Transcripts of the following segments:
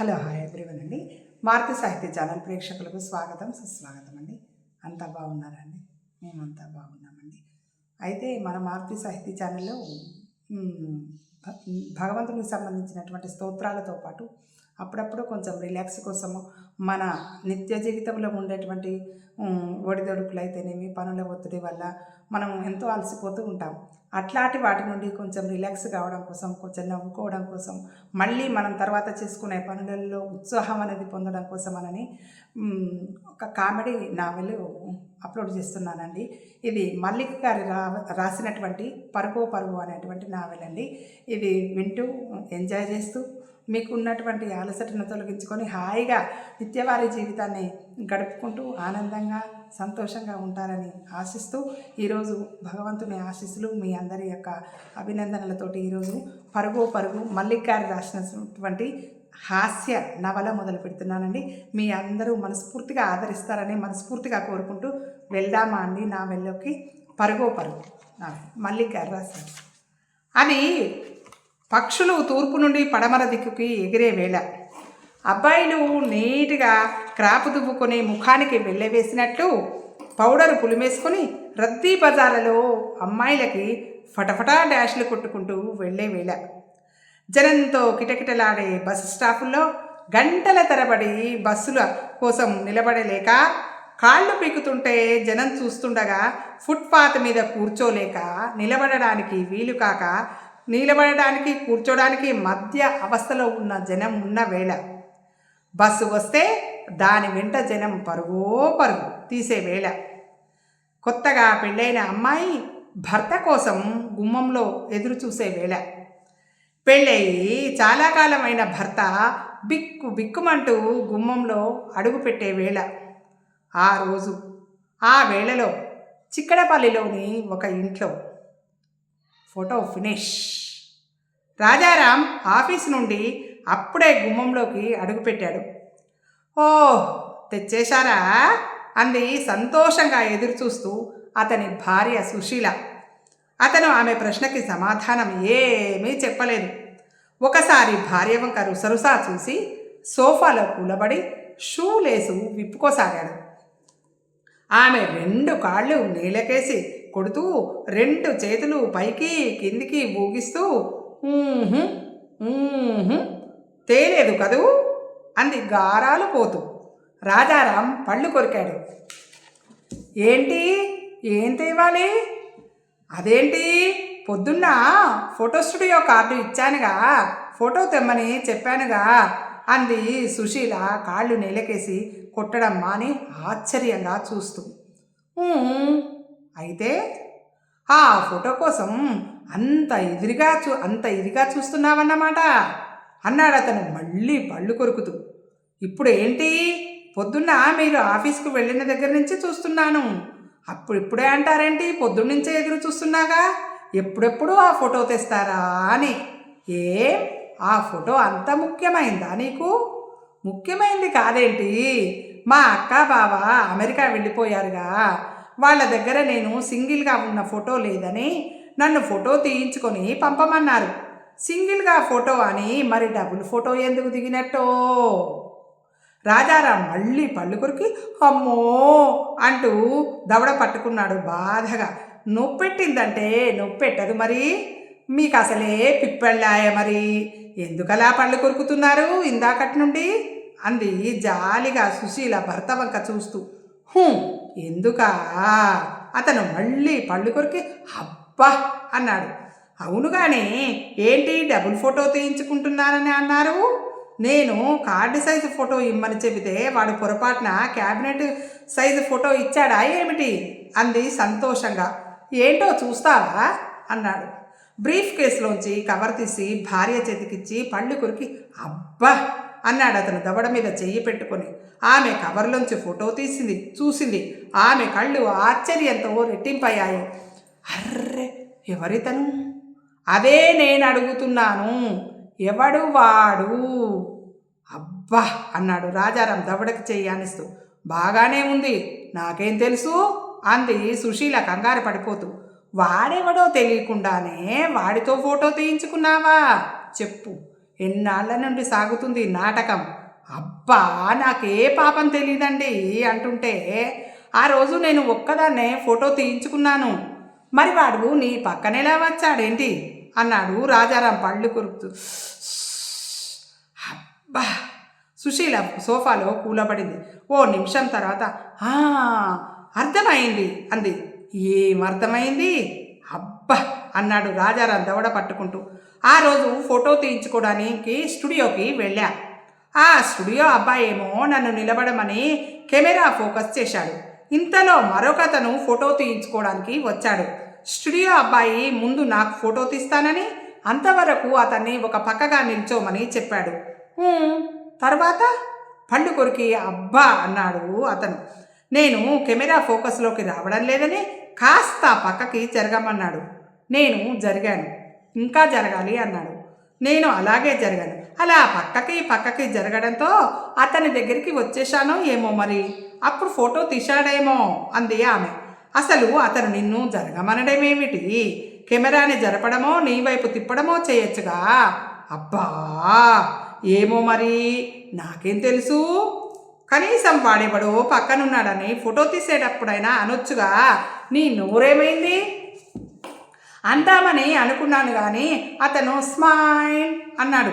Hello hi everyone అండి. మారుతి సాహిత్య channel ప్రేక్షకులకు స్వాగతం సుస్వాగతం అండి. అంతా బాగున్నారండి? మేమంతా బాగున్నామండి. అయితే మన మారుతి సాహిత్య ఛానల్లో భగవంతునికి సంబంధించినటువంటి స్తోత్రాలతో పాటు అప్పుడప్పుడు కొంచెం రిలాక్స్ కోసము మన నిత్య జీవితంలో ఉండేటువంటి ఒడిదొడుకులు అయితేనేమి పనుల ఒత్తిడి వల్ల మనం ఎంతో అలసిపోతూ ఉంటాం. అట్లాంటి వాటి నుండి కొంచెం రిలాక్స్ కావడం కోసం కొంచెం నవ్వుకోవడం కోసం మళ్ళీ మనం తర్వాత చేసుకునే పనులలో ఉత్సాహం అనేది పొందడం కోసం అనని ఒక కామెడీ నావెల్ అప్లోడ్ చేస్తున్నానండి. ఇది మల్లిక్ గారి రా రాసినటువంటి పరుగు పరుగు అనేటువంటి నావెల్ అండి ఇది వింటూ ఎంజాయ్ చేస్తూ మీకు ఉన్నటువంటి అలసటను తొలగించుకొని హాయిగా నిత్యవారి జీవితాన్ని గడుపుకుంటూ ఆనందంగా సంతోషంగా ఉంటారని ఆశిస్తూ ఈరోజు భగవంతుని ఆశీస్సులు మీ అందరి యొక్క అభినందనలతోటి ఈరోజు పరుగు పరుగు మల్లికారి రాసినటువంటి హాస్య నవల మొదలు పెడుతున్నానండి. మీ అందరూ మనస్ఫూర్తిగా ఆదరిస్తారని మనస్ఫూర్తిగా కోరుకుంటూ వెళ్దామా అండి నా వెళ్ళోకి పరుగో పరుగు. నా రాశారు. అది పక్షులు తూర్పు నుండి పడమర దిక్కుకి ఎగిరే వేళ అబ్బాయిలు నీట్గా క్రాపు దువ్వుకొని ముఖానికి వెళ్ళవేసినట్లు పౌడర్ పులిమేసుకొని రద్దీ బజార్లలో అమ్మాయిలకి ఫటఫటా డాష్లు కొట్టుకుంటూ వెళ్ళే వేళ. జనంతో కిటకిటలాడే బస్సు స్టాపుల్లో గంటల తరబడి బస్సుల కోసం నిలబడలేక కాళ్ళు పీకుతుంటే జనం చూస్తుండగా ఫుట్పాత్ మీద కూర్చోలేక నిలబడడానికి వీలు కాక నిలబడడానికి కూర్చోడానికి మధ్య అవస్థలో ఉన్న జనం ఉన్న వేళ. బస్సు వస్తే దాని వెంట జనం పరుగో పరుగు తీసే వేళ. కొత్తగా పెళ్ళైన అమ్మాయి భర్త కోసం గుమ్మంలో ఎదురు చూసే వేళ. పెళ్ళయి చాలా కాలమైన భర్త బిక్కు బిక్కుమంటూ గుమ్మంలో అడుగుపెట్టే వేళ. ఆ రోజు ఆ వేళలో చిక్కడపల్లిలోని ఒక ఇంట్లో. Photo finish. రాజారాం ఆఫీస్ నుండి అప్పుడే గుమ్మంలోకి అడుగుపెట్టాడు. ఓ తెచ్చేశారా? అంది సంతోషంగా ఎదురుచూస్తూ అతని భార్య సుశీల. అతను ఆమె ప్రశ్నకి సమాధానం ఏమీ చెప్పలేదు. ఒకసారి భార్య వంక రుసరుసా చూసి సోఫాలో కూలబడి షూ లేసు విప్పుకోసాగాడు. ఆమె రెండు కాళ్ళు నీళ్ళకేసి కొడుతూ రెండు చేతులు పైకి కిందికి ఊగిస్తూ "ఊహు, తేలేదు కదూ? అంది గారాలు పోతూ. రాజారాం పళ్ళు కొరికాడు. ఏంటి? ఏం తేవాలి? అదేంటి? పొద్దున్న ఫోటో స్టూడియో కార్డు ఇచ్చానుగా. ఫోటో తెమ్మని చెప్పానుగా అంది సుశీల కాళ్ళు నేలకేసి కొట్టడం మాని ఆశ్చర్యంగా చూస్తూ. అయితే ఆ ఫోటో కోసం అంత ఎదురుగా చూ అంత ఇదిగా చూస్తున్నావన్నమాట. అన్నాడు అతను. మళ్ళీ పళ్ళు కొరుకుతూ. ఇప్పుడు ఏంటి? పొద్దున్న మీరు ఆఫీస్కు వెళ్ళిన దగ్గర నుంచి చూస్తున్నాను. అప్పుడు ఇప్పుడే అంటారేంటి? పొద్దున్నుంచే ఎదురు చూస్తున్నాగా? ఎప్పుడెప్పుడు ఆ ఫోటో తెస్తారా అని. ఏ? ఆ ఫోటో అంత ముఖ్యమైందా నీకు? ముఖ్యమైంది కాదేంటి? మా అక్క బావ అమెరికా వెళ్ళిపోయారుగా. వాళ్ళ దగ్గర నేను సింగిల్గా ఉన్న ఫోటో లేదని నన్ను ఫోటో తీయించుకొని పంపమన్నారు. సింగిల్గా ఫోటో అని మరి డబుల్ ఫోటో ఎందుకు దిగినట్టో? రాజారాం మళ్ళీ పళ్ళు కొరికి అమ్మో! అంటూ దవడ పట్టుకున్నాడు బాధగా. నొప్పెట్టిందంటే నొప్పెట్టదు మరి. మీకు అసలే పిప్పెళ్ళాయ మరి. ఎందుకలా పళ్ళు కొరుకుతున్నారు ఇందాకటి నుండి? అంది జాలిగా సుశీల భర్త వంక చూస్తూ. హూ ఎందుకా? అతను మళ్ళీ పళ్ళు కొరికి అబ్బా! అన్నాడు. అవునుగానే ఏంటి డబుల్ ఫోటో తీయించుకుంటున్నానని అన్నారు? నేను కార్డు సైజు ఫోటో ఇమ్మని చెబితే వాడు పొరపాటున క్యాబినెట్ సైజు ఫోటో ఇచ్చాడా ఏమిటి? అంది సంతోషంగా. ఏంటో చూస్తావా? అన్నాడు. బ్రీఫ్ కేసులోంచి కవర్ తీసి భార్య చేతికిచ్చి పళ్ళు కొరికి అబ్బా! అన్నాడు అతను దవడ మీద చెయ్యి పెట్టుకొని. ఆమె కవర్లోంచి ఫోటో తీసింది చూసింది. ఆమె కళ్ళు ఆశ్చర్యంతో రెట్టింపయ్యాయి. అర్రే! ఎవరితను? అదే నేను అడుగుతున్నాను. ఎవడు వాడు? అబ్బా అన్నాడు రాజారాం దవడకి చెయ్యానిస్తూ బాగానే ఉంది నాకేం తెలుసు? అంది సుశీల కంగారు పడిపోతూ. వాడెవడో తెలియకుండానే వాడితో ఫోటో తీయించుకున్నావా? చెప్పు. ఎన్నాళ్ళ నుండి సాగుతుంది నాటకం? అబ్బా నాకే పాపం తెలియదండి అంటుంటే ఆ రోజు నేను ఒక్కదాన్నే ఫోటో తీయించుకున్నాను. మరి వాడు నీ పక్కనెలా వచ్చాడేంటి? అన్నాడు రాజారాం పళ్ళు కొరుకుతూ. అబ్బా! సుశీల సోఫాలో కూలబడింది. ఓ నిమిషం తర్వాత "ఆ, అర్థమైంది అంది. ఏం అర్థమైంది అబ్బా! అన్నాడు రాజారాం దవడ పట్టుకుంటూ. ఆ రోజు ఫోటో తీయించుకోవడానికి స్టూడియోకి వెళ్ళా. ఆ స్టూడియో అబ్బాయేమో నన్ను నిలబడమని కెమెరా ఫోకస్ చేశాడు. ఇంతలో మరొకతను ఫోటో తీయించుకోవడానికి వచ్చాడు. స్టూడియో అబ్బాయి ముందు నాకు ఫోటో తీస్తానని అంతవరకు అతన్ని ఒక పక్కగా నిల్చోమని చెప్పాడు. తర్వాత? పళ్ళు కొరికి అబ్బా అన్నాడు అతను. నేను కెమెరా ఫోకస్లోకి రావడం లేదని కాస్త పక్కకి జరగమన్నాడు. నేను జరిగాను. ఇంకా జరగాలి అన్నాడు. నేను అలాగే జరిగాను. అలా పక్కకి పక్కకి జరగడంతో అతని దగ్గరికి వచ్చేశానో ఏమో మరి. అప్పుడు ఫోటో తీశాడేమో అంది ఆమె. అసలు అతను నిన్ను జరగమనడమేమిటి కెమెరాని జరపడమో నీ వైపు తిప్పడమో చేయొచ్చుగా? అబ్బా! ఏమో మరి? నాకేం తెలుసు? కనీసం వాడెవడో పక్కనున్నాడని ఫోటో తీసేటప్పుడైనా అనొచ్చుగా? నీ నోరేమైంది? అందామని అనుకున్నాను కానీ అతను స్మైల్ అన్నాడు.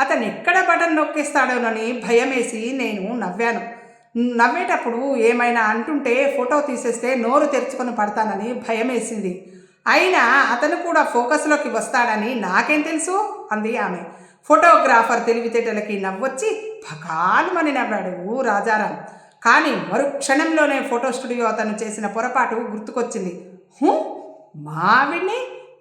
అతను ఎక్కడ బటన్ నొక్కేస్తాడోనని భయమేసి నేను నవ్వాను. నవ్వేటప్పుడు ఏమైనా అంటుంటే ఫోటో తీసేస్తే నోరు తెరుచుకొని పడతానని భయమేసింది. అయినా అతను కూడా ఫోకస్లోకి వస్తాడని నాకేం తెలుసు? అంది ఆమె. ఫోటోగ్రాఫర్ తెలివితేటలకి నవ్వొచ్చి పకాలుమని నవ్వాడు రాజారాం. కానీ మరు క్షణంలోనే ఫోటో స్టూడియో అతను చేసిన పొరపాటు గుర్తుకొచ్చింది. హూ?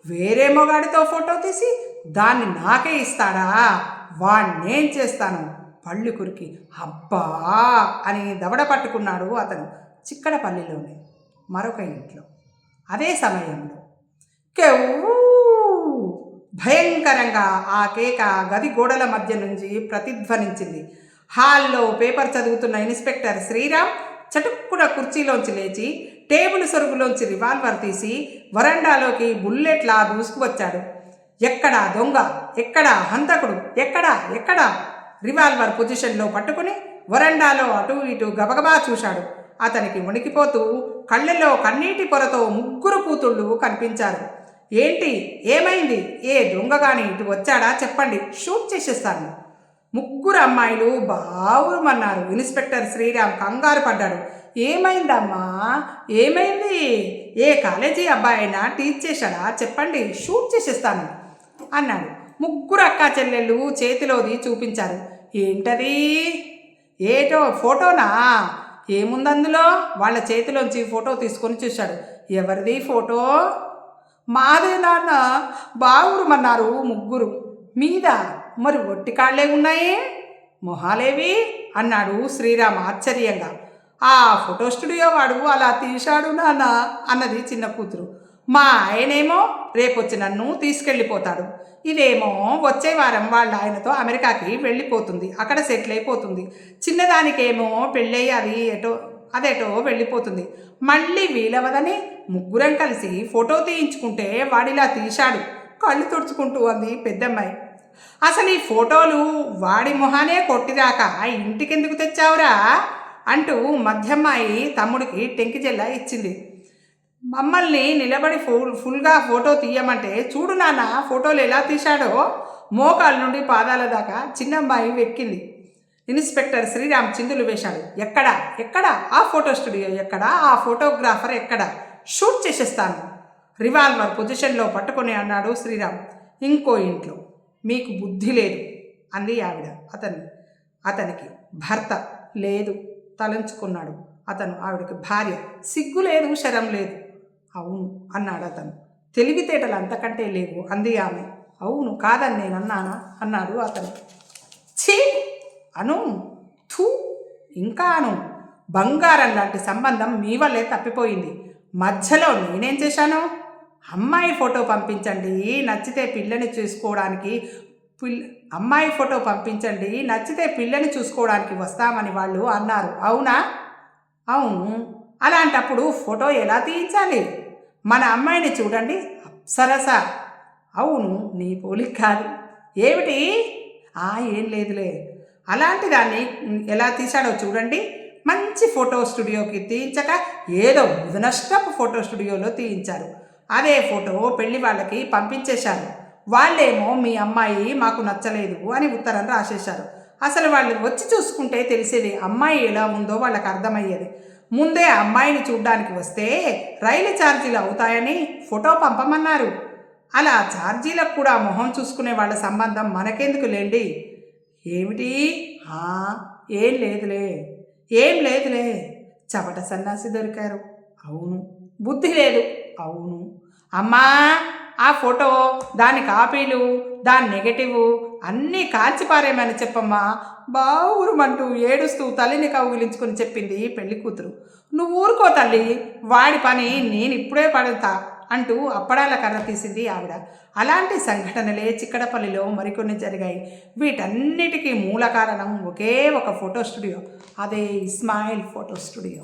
వేరే మొగాడితో ఫోటో తీసి దాన్ని నాకే ఇస్తాడా? వాణ్ణేం చేస్తాను? పళ్ళు కురికి అబ్బా! అని దవడ పట్టుకున్నాడు అతను చిక్కడపల్లిలోనే మరొక ఇంట్లో. అదే సమయంలో కెవ్వు! భయంకరంగా ఆ కేక గది గోడల మధ్య నుంచి ప్రతిధ్వనించింది. హాల్లో పేపర్ చదువుతున్న ఇన్స్పెక్టర్ శ్రీరామ్ చటుక్కున కుర్చీలోంచి లేచి టేబుల్ సొరుగులోంచి రివాల్వర్ తీసి వరండాలోకి బుల్లెట్లా దూసుకువచ్చాడు. ఎక్కడా దొంగ? ఎక్కడా హంతకుడు? ఎక్కడా? ఎక్కడా? రివాల్వర్ పొజిషన్లో పట్టుకుని వరండాలో అటు ఇటు గబగబా చూశాడు. అతనికి వణికిపోతూ కళ్ళల్లో కన్నీటి పొరతో ముగ్గురు కూతుళ్ళు కనిపించారు. ఏంటి? ఏమైంది? ఏ దొంగగాని ఇటు వచ్చాడా? చెప్పండి. షూట్ చేసేస్తాను. ముగ్గురు అమ్మాయిలు బావురమన్నారు. ఇన్స్పెక్టర్ శ్రీరామ్ కంగారు పడ్డాడు. ఏమైందమ్మా? ఏమైంది? ఏ కాలేజీ అబ్బాయి అయినా టీచ్ చేశాడా? చెప్పండి. షూట్ చేసేస్తాను. అన్నాడు. ముగ్గురు అక్కా చెల్లెళ్ళు చేతిలోది చూపించారు. ఏంటది? ఏటో ఫోటోనా? ఏముంది అందులో? వాళ్ళ చేతిలోంచి ఫోటో తీసుకొని చూశాడు. ఎవరిది ఫోటో? మాదే నాన్న. బావురుమన్నారు ముగ్గురు. మీద? మరి ఒట్టి కాళ్ళే ఉన్నాయి? మొహాలేవి? అన్నాడు శ్రీరామ్ ఆశ్చర్యంగా. ఆ ఫోటో స్టూడియో వాడు అలా తీశాడు నాన్న అన్నది చిన్న కూతురు. మా ఆయనేమో రేపొచ్చి నన్ను తీసుకెళ్ళిపోతాడు. ఇదేమో వచ్చే వారం వాళ్ళ ఆయనతో అమెరికాకి వెళ్ళిపోతుంది. అక్కడ సెటిల్ అయిపోతుంది. చిన్నదానికేమో పెళ్ళయి అది ఎటో అదేటో వెళ్ళిపోతుంది. మళ్ళీ వీలవదని ముగ్గురం కలిసి ఫోటో తీయించుకుంటే వాడిలా తీశాడు. కళ్ళు తుడుచుకుంటూ అంది పెద్దమ్మాయి. అసలు ఈ ఫోటోలు వాడి మొహానే కొట్టిదాకా ఇంటికెందుకు తెచ్చావురా? అంటూ మధ్యమ్మాయి తమ్ముడికి టెంకిజెల్ల ఇచ్చింది. మమ్మల్ని నిలబడి ఫుల్ ఫుల్గా ఫోటో తీయమంటే చూడు నాన్న ఫోటోలు ఎలా తీశాడో మోకాల నుండి పాదాల దాకా చిన్నమ్మాయి వెక్కింది. ఇన్స్పెక్టర్ శ్రీరామ్ చిందులు వేశాడు. ఎక్కడ? ఎక్కడ? ఆ ఫోటో స్టూడియో ఎక్కడ? ఆ ఫోటోగ్రాఫర్ ఎక్కడ? షూట్ చేసేస్తాను. రివాల్వర్ పొజిషన్లో పట్టుకొని అన్నాడు శ్రీరామ్. ఇంకో ఇంట్లో. మీకు బుద్ధి లేదు అంది ఆవిడ. అతను అతనికి భర్త లేదు తలంచుకున్నాడు. అతను ఆవిడకి భార్య. సిగ్గు లేదు శరం లేదు. అవును అన్నాడు అతను. తెలివితేటలు అంతకంటే లేవు అంది ఆమె. అవును కాదని నేను అన్నానా? అన్నాడు అతను. ఛీ! అను. థూ! ఇంకా అను. బంగారం లాంటి సంబంధం మీ వల్లే తప్పిపోయింది. మధ్యలో నేనేం చేశాను? అమ్మాయి ఫోటో పంపించండి నచ్చితే పిల్లని చూసుకోవడానికి పిల్ అమ్మాయి ఫోటో పంపించండి నచ్చితే పిల్లని చూసుకోవడానికి వస్తామని వాళ్ళు అన్నారు. అవునా? అవును. అలాంటప్పుడు ఫోటో ఎలా తీయించాలి? మన అమ్మాయిని చూడండి. సరస అవును నీ పోలిక కాదు. ఏమిటి? ఆ ఏం లేదులే. అలాంటి దాన్ని ఎలా తీశాడో చూడండి. మంచి ఫోటో స్టూడియోకి తీయించక ఏదో బుధనష్టపు ఫోటో స్టూడియోలో తీయించారు. అదే ఫోటో పెళ్ళి వాళ్ళకి పంపించేశారు. వాళ్ళేమో మీ అమ్మాయి మాకు నచ్చలేదు అని ఉత్తరం రాసేశారు. అసలు వాళ్ళు వచ్చి చూసుకుంటే తెలిసేది అమ్మాయి ఎలా ఉందో వాళ్ళకి అర్థమయ్యేది. ముందే అమ్మాయిని చూడ్డానికి వస్తే రైలు ఛార్జీలు అవుతాయని ఫోటో పంపమన్నారు. అలా ఛార్జీలకు కూడా మొహం చూసుకునే వాళ్ళ సంబంధం మనకెందుకు లేండి? ఏమిటి? ఆ, ఏం లేదులే ఏం లేదులే. చవట సన్నాసి దొరికారు. అవును బుద్ధి లేదు. అవును. అమ్మా! ఆ ఫోటో దాని కాపీలు దాని నెగటివ్ అన్నీ కాల్చిపారేమని చెప్పమ్మా. బావురుమంటూ ఏడుస్తూ తల్లిని కౌగిలించుకొని చెప్పింది పెళ్ళి కూతురు. నువ్వు ఊరుకో తల్లి వాడి పని నేను ఇప్పుడే పడతా అంటూ అప్పడాల కర్ర తీసింది ఆవిడ. అలాంటి సంఘటనలే చిక్కడపల్లిలో మరికొన్ని జరిగాయి. వీటన్నిటికీ మూల కారణం ఒకే ఒక ఫోటో స్టూడియో అదే ఇస్మాయిల్ ఫోటో స్టూడియో.